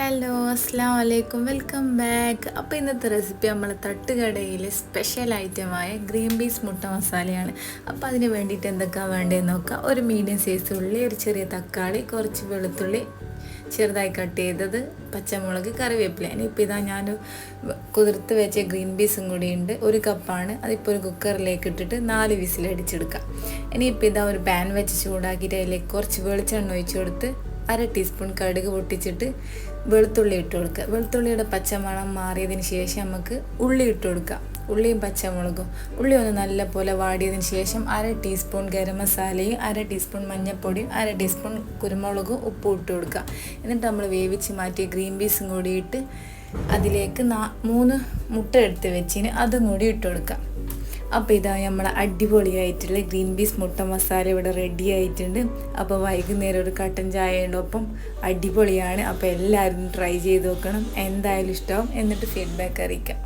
Hello അസ്സാം വലൈക്കും welcome back. അപ്പോൾ ഇന്നത്തെ റെസിപ്പി നമ്മൾ തട്ടുകടയിലെ സ്പെഷ്യൽ ഐറ്റമായ ഗ്രീൻ പീസ് മുട്ട മസാലയാണ്. അപ്പോൾ അതിന് വേണ്ടിയിട്ട് എന്തൊക്കെയാണ് വേണ്ടതെന്ന് നോക്കാം. ഒരു മീഡിയം സൈസ് ഉള്ളി ഒരു ചെറിയ തക്കാളി കുറച്ച് വെളുത്തുള്ളി ചെറുതായി കട്ട് ചെയ്തത് പച്ചമുളക് കറിവേപ്പില. ഇനിയിപ്പോൾ ഇതാ ഞാൻ കുതിർത്ത് വെച്ച ഗ്രീൻ പീസും കൂടി ഉണ്ട്. ഒരു കപ്പാണ്. അതിപ്പോൾ ഒരു കുക്കറിലേക്ക് ഇട്ടിട്ട് നാല് വിസിലടിച്ചെടുക്കാം. ഇനിയിപ്പോൾ ഇതാ ഒരു പാൻ വെച്ച് ചൂടാക്കിയിട്ട് അതിലേക്ക് കുറച്ച് വെളിച്ചെണ്ണ ഒഴിച്ചു കൊടുത്ത് അര ടീസ്പൂൺ കടുക് പൊട്ടിച്ചിട്ട് വെളുത്തുള്ളി ഇട്ട് കൊടുക്കുക. വെളുത്തുള്ളിയുടെ പച്ചമണം മാറിയതിന് ശേഷം നമുക്ക് ഉള്ളി ഇട്ട് കൊടുക്കാം ഉള്ളിയും പച്ചമുളകും. ഉള്ളി ഒന്ന് നല്ല പോലെ വാടിയതിന് ശേഷം അര ടീസ്പൂൺ ഗരം മസാലയും അര ടീസ്പൂൺ മഞ്ഞൾപ്പൊടിയും അര ടീസ്പൂൺ കുരുമുളകും ഉപ്പും ഇട്ട് കൊടുക്കുക. എന്നിട്ട് നമ്മൾ വേവിച്ച് മാറ്റിയ ഗ്രീൻ പീസും കൂടി ഇട്ട് അതിലേക്ക് നാ മൂന്ന് മുട്ട എടുത്ത് വെച്ചിന് അതും കൂടി ഇട്ട് കൊടുക്കാം അപ്പോൾ ഇതാ നമ്മളെ അടിപൊളിയായിട്ടുള്ള ഗ്രീൻ പീസ് മുട്ട മസാല ഇവിടെ റെഡി ആയിട്ടുണ്ട്. അപ്പോൾ വൈകുന്നേരം ഒരു കട്ടൻ ചായയുടെ ഒപ്പം അടിപൊളിയാണ്. അപ്പോൾ എല്ലാവരും ട്രൈ ചെയ്ത് നോക്കണം. എന്തായാലും ഇഷ്ടമാവും എന്നിട്ട് ഫീഡ്ബാക്ക് അറിയിക്കാം.